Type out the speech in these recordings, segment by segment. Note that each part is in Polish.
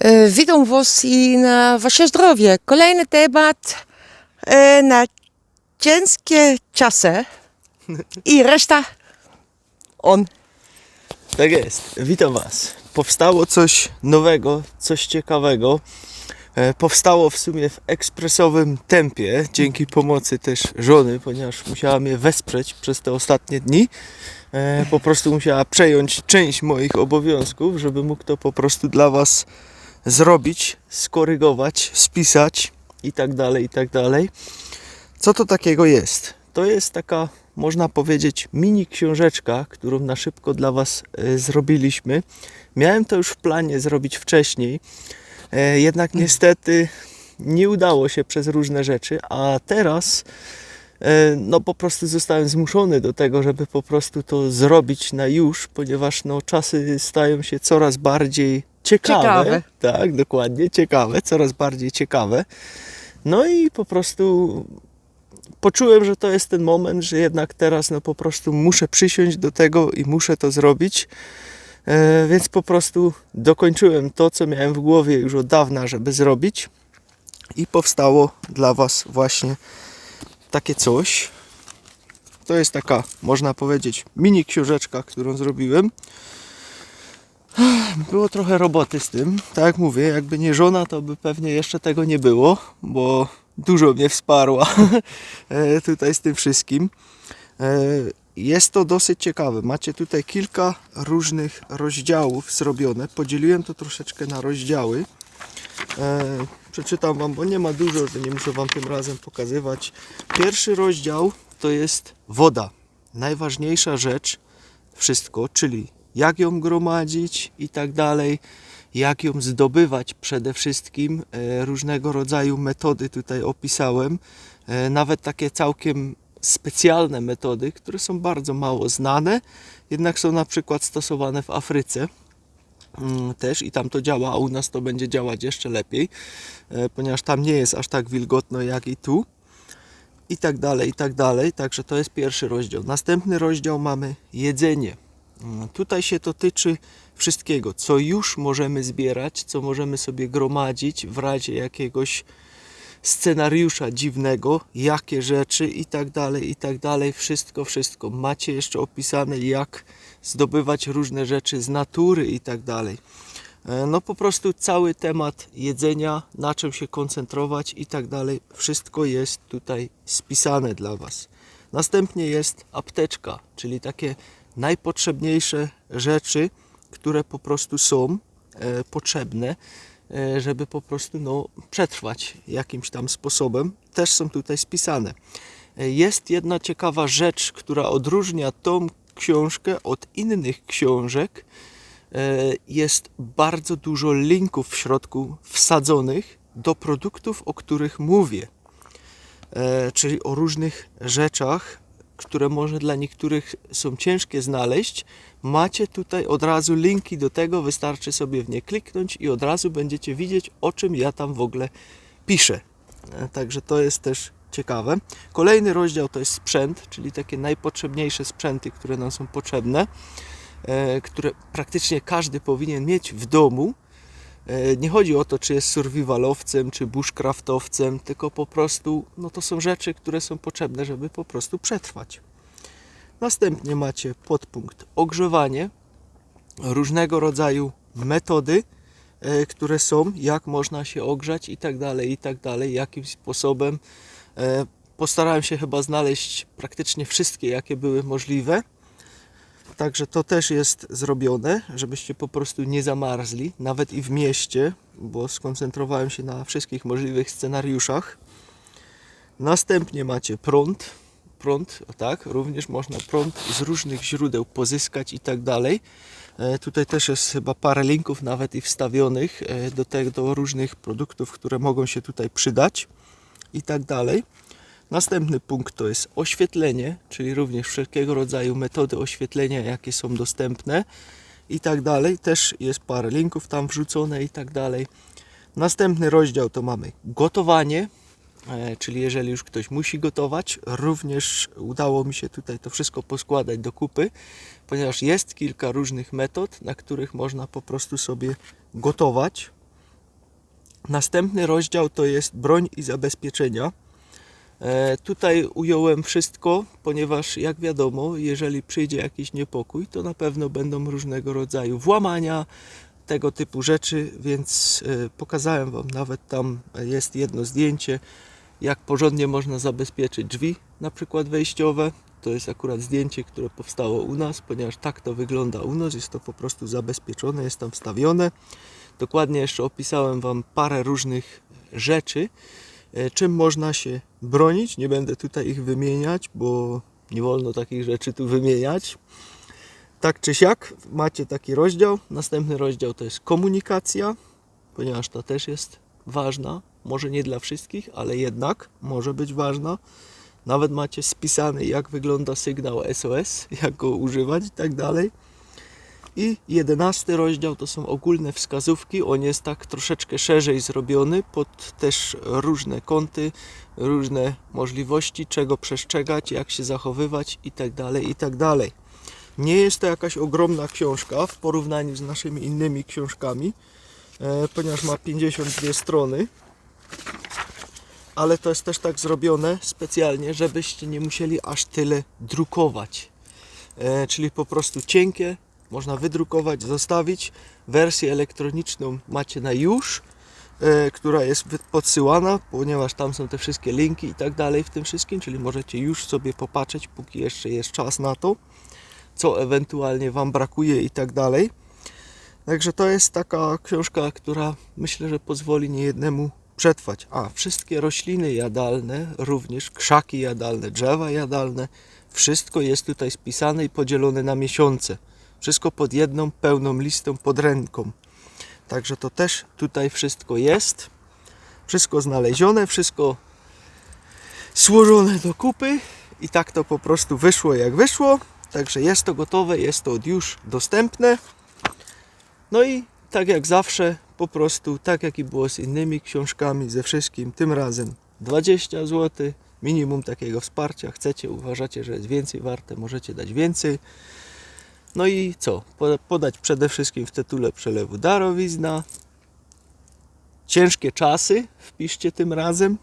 E, Witam Was i na Wasze zdrowie. Kolejny temat e, na ciężkie czasy i reszta on. Tak jest. Witam Was. Powstało coś nowego, coś ciekawego. E, Powstało w sumie w ekspresowym tempie, dzięki pomocy też żony, ponieważ musiała mnie wesprzeć przez te ostatnie dni. Po prostu musiała przejąć część moich obowiązków, żeby mógł to po prostu dla Was zrobić, skorygować, spisać i tak dalej, i tak dalej. Co to takiego jest? To jest taka, można powiedzieć, mini książeczka, którą na szybko dla Was e, zrobiliśmy. Miałem to już w planie zrobić wcześniej, e, jednak niestety nie udało się przez różne rzeczy, a teraz e, no po prostu zostałem zmuszony do tego, żeby po prostu to zrobić na już, ponieważ no czasy stają się coraz bardziej ciekawe. Ciekawe. Tak, dokładnie, ciekawe, coraz bardziej ciekawe. No i po prostu poczułem, że to jest ten moment, że jednak teraz no po prostu muszę przysiąść do tego i muszę to zrobić. E, więc po prostu dokończyłem to, co miałem w głowie już od dawna, żeby zrobić. I powstało dla Was właśnie takie coś. To jest taka, można powiedzieć, mini książeczka, którą zrobiłem. Było trochę roboty z tym. Tak jak mówię, jakby nie żona, to by pewnie jeszcze tego nie było, bo dużo mnie wsparła e, tutaj z tym wszystkim. E, Jest to dosyć ciekawe. Macie tutaj kilka różnych rozdziałów zrobione. Podzieliłem to troszeczkę na rozdziały. E, Przeczytam Wam, bo nie ma dużo, że nie muszę Wam tym razem pokazywać. Pierwszy rozdział to jest woda. Najważniejsza rzecz, wszystko, czyli jak ją gromadzić i tak dalej, jak ją zdobywać przede wszystkim. E, Różnego rodzaju metody tutaj opisałem, E, nawet takie całkiem specjalne metody, które są bardzo mało znane, jednak są na przykład stosowane w Afryce mm, też i tam to działa, a u nas to będzie działać jeszcze lepiej, e, ponieważ tam nie jest aż tak wilgotno jak i tu. I tak dalej, i tak dalej. Także to jest pierwszy rozdział. Następny rozdział mamy jedzenie. Tutaj się to tyczy wszystkiego, co już możemy zbierać, co możemy sobie gromadzić w razie jakiegoś scenariusza dziwnego, jakie rzeczy i tak dalej, i tak dalej. Wszystko, wszystko. Macie jeszcze opisane, jak zdobywać różne rzeczy z natury i tak dalej. E, No po prostu cały temat jedzenia, na czym się koncentrować i tak dalej. Wszystko jest tutaj spisane dla Was. Następnie jest apteczka, czyli takie najpotrzebniejsze rzeczy, które po prostu są e, potrzebne, e, żeby po prostu no, przetrwać jakimś tam sposobem. Też są tutaj spisane. E, Jest jedna ciekawa rzecz, która odróżnia tą książkę od innych książek. E, Jest bardzo dużo linków w środku wsadzonych do produktów, o których mówię. E, czyli o różnych rzeczach, które może dla niektórych są ciężkie znaleźć. Macie tutaj od razu linki do tego, wystarczy sobie w nie kliknąć i od razu będziecie widzieć, o czym ja tam w ogóle piszę. E, Także to jest też ciekawe. Kolejny rozdział to jest sprzęt, czyli takie najpotrzebniejsze sprzęty, które nam są potrzebne, e, które praktycznie każdy powinien mieć w domu. E, Nie chodzi o to, czy jest survivalowcem, czy bushcraftowcem, tylko po prostu no to są rzeczy, które są potrzebne, żeby po prostu przetrwać. Następnie macie podpunkt ogrzewanie, różnego rodzaju metody, e, które są, jak można się ogrzać i tak dalej, i tak dalej, jakim sposobem. E, Postarałem się chyba znaleźć praktycznie wszystkie, jakie były możliwe. Także to też jest zrobione, żebyście po prostu nie zamarzli, nawet i w mieście, bo skoncentrowałem się na wszystkich możliwych scenariuszach. Następnie macie prąd. Prąd, tak, również można prąd z różnych źródeł pozyskać i tak dalej. E, Tutaj też jest chyba parę linków nawet i wstawionych e, do tego, do różnych produktów, które mogą się tutaj przydać i tak dalej. Następny punkt to jest oświetlenie, czyli również wszelkiego rodzaju metody oświetlenia, jakie są dostępne i tak dalej. Też jest parę linków tam wrzucone i tak dalej. Następny rozdział to mamy gotowanie, e, czyli jeżeli już ktoś musi gotować, również udało mi się tutaj to wszystko poskładać do kupy, ponieważ jest kilka różnych metod, na których można po prostu sobie gotować. Następny rozdział to jest broń i zabezpieczenia. E, tutaj ująłem wszystko, ponieważ jak wiadomo, jeżeli przyjdzie jakiś niepokój, to na pewno będą różnego rodzaju włamania, tego typu rzeczy, więc e, pokazałem Wam nawet tam jest jedno zdjęcie, jak porządnie można zabezpieczyć drzwi, na przykład wejściowe. To jest akurat zdjęcie, które powstało u nas, ponieważ tak to wygląda u nas, jest to po prostu zabezpieczone, jest tam wstawione. Dokładnie jeszcze opisałem Wam parę różnych rzeczy, czym można się bronić. Nie będę tutaj ich wymieniać, bo nie wolno takich rzeczy tu wymieniać. Tak czy siak, macie taki rozdział. Następny rozdział to jest komunikacja, ponieważ ta też jest ważna. Może nie dla wszystkich, ale jednak może być ważna. Nawet macie spisany, jak wygląda sygnał SOS, jak go używać i tak dalej. I jedenasty rozdział to są ogólne wskazówki. On jest tak troszeczkę szerzej zrobiony pod też różne kąty, różne możliwości, czego przestrzegać, jak się zachowywać i tak dalej, i tak. Nie jest to jakaś ogromna książka w porównaniu z naszymi innymi książkami, e, ponieważ ma 52 strony. Ale to jest też tak zrobione specjalnie, żebyście nie musieli aż tyle drukować. E, czyli po prostu cienkie, można wydrukować, zostawić. Wersję elektroniczną macie na już, e, która jest podsyłana, ponieważ tam są te wszystkie linki i tak dalej w tym wszystkim, czyli możecie już sobie popatrzeć, póki jeszcze jest czas na to co ewentualnie Wam brakuje i tak dalej. Także to jest taka książka, która myślę, że pozwoli niejednemu przetrwać. A, wszystkie rośliny jadalne, również krzaki jadalne, drzewa jadalne, wszystko jest tutaj spisane i podzielone na miesiące. Wszystko pod jedną pełną listą pod ręką. Także to też tutaj wszystko jest. Wszystko znalezione, wszystko złożone do kupy i tak to po prostu wyszło jak wyszło. Także jest to gotowe, jest to już dostępne. No i tak jak zawsze, po prostu tak jak i było z innymi książkami, ze wszystkim, tym razem 20 zł, minimum takiego wsparcia. Chcecie, uważacie, że jest więcej warte, możecie dać więcej. No i co? Po- Podać przede wszystkim w tytule przelewu darowizna. Ciężkie czasy wpiszcie tym razem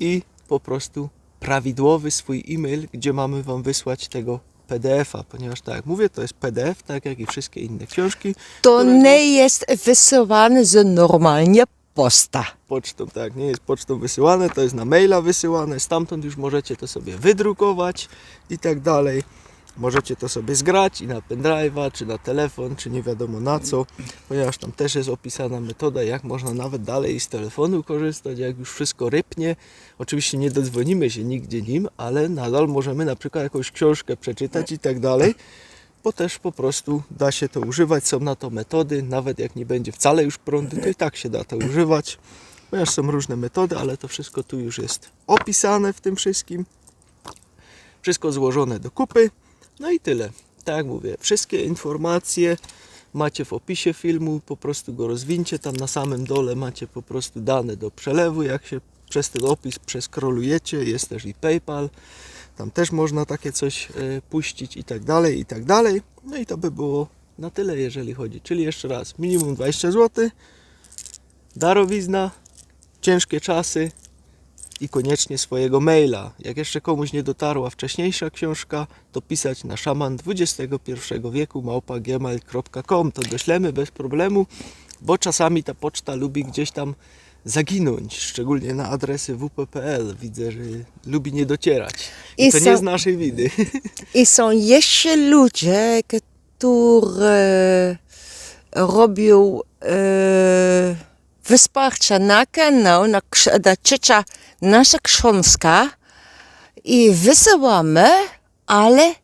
i po prostu prawidłowy swój e-mail, gdzie mamy Wam wysłać tego PDF-a, ponieważ tak jak mówię, to jest PDF, tak jak i wszystkie inne książki. To którego nie jest wysyłane z normalnie posta. Pocztą, tak, nie jest pocztą wysyłane, to jest na maila wysyłane, stamtąd już możecie to sobie wydrukować i tak dalej. Możecie to sobie zgrać i na pendrive'a, czy na telefon, czy nie wiadomo na co, ponieważ tam też jest opisana metoda, jak można nawet dalej z telefonu korzystać, jak już wszystko rypnie. Oczywiście nie dodzwonimy się nigdzie nim, ale nadal możemy na przykład jakąś książkę przeczytać i tak dalej, bo też po prostu da się to używać, są na to metody, nawet jak nie będzie wcale już prądu, to i tak się da to używać, ponieważ są różne metody, ale to wszystko tu już jest opisane w tym wszystkim. Wszystko złożone do kupy. No i tyle. Tak jak mówię, wszystkie informacje macie w opisie filmu, po prostu go rozwincie. Tam na samym dole macie po prostu dane do przelewu. Jak się przez ten opis przeskrolujecie, jest też i PayPal. Tam też można takie coś e, puścić i tak dalej, i tak dalej. No i to by było na tyle, jeżeli chodzi. Czyli jeszcze raz, minimum 20 zł, darowizna, ciężkie czasy, i koniecznie swojego maila. Jak jeszcze komuś nie dotarła wcześniejsza książka, to pisać na szaman XXI wieku małpa.gmail.com. To doślemy bez problemu, bo czasami ta poczta lubi gdzieś tam zaginąć, szczególnie na adresy wp.pl. Widzę, że lubi nie docierać. I, I to są- nie z naszej winy. I są jeszcze ludzie, którzy robią e, wsparcie na kanał, na, na trzecia nasza książka i wysyłamy, ale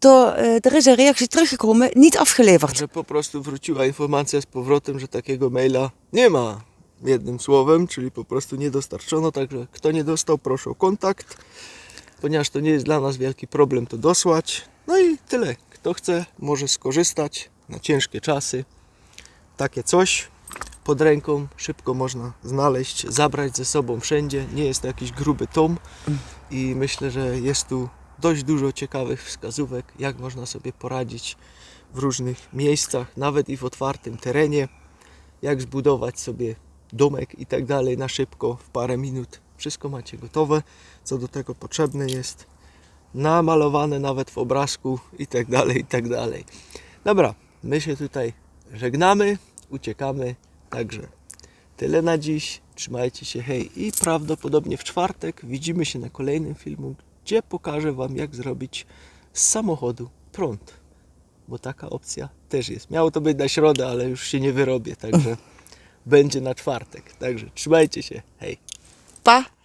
to, er is een reactie teruggekomen, niet afgeleverd. że po prostu wróciła informacja z powrotem, że takiego maila nie ma. Jednym słowem, czyli po prostu nie dostarczono. Także kto nie dostał, proszę o kontakt, ponieważ to nie jest dla nas wielki problem to dosłać. No i tyle. Kto chce, może skorzystać na ciężkie czasy. Takie coś pod ręką szybko można znaleźć, zabrać ze sobą wszędzie. Nie jest to jakiś gruby tom i myślę, że jest tu dość dużo ciekawych wskazówek, jak można sobie poradzić w różnych miejscach, nawet i w otwartym terenie. jak zbudować sobie domek i tak dalej na szybko, w parę minut. Wszystko macie gotowe, co do tego potrzebne jest. Namalowane nawet w obrazku i tak dalej, i tak dalej. Dobra, my się tutaj żegnamy, uciekamy, także tyle na dziś. Trzymajcie się, hej i prawdopodobnie w czwartek widzimy się na kolejnym filmu, gdzie pokażę Wam jak zrobić z samochodu prąd, bo taka opcja też jest. Miało to być na środę, ale już się nie wyrobię, także będzie na czwartek. Także trzymajcie się, hej. Pa!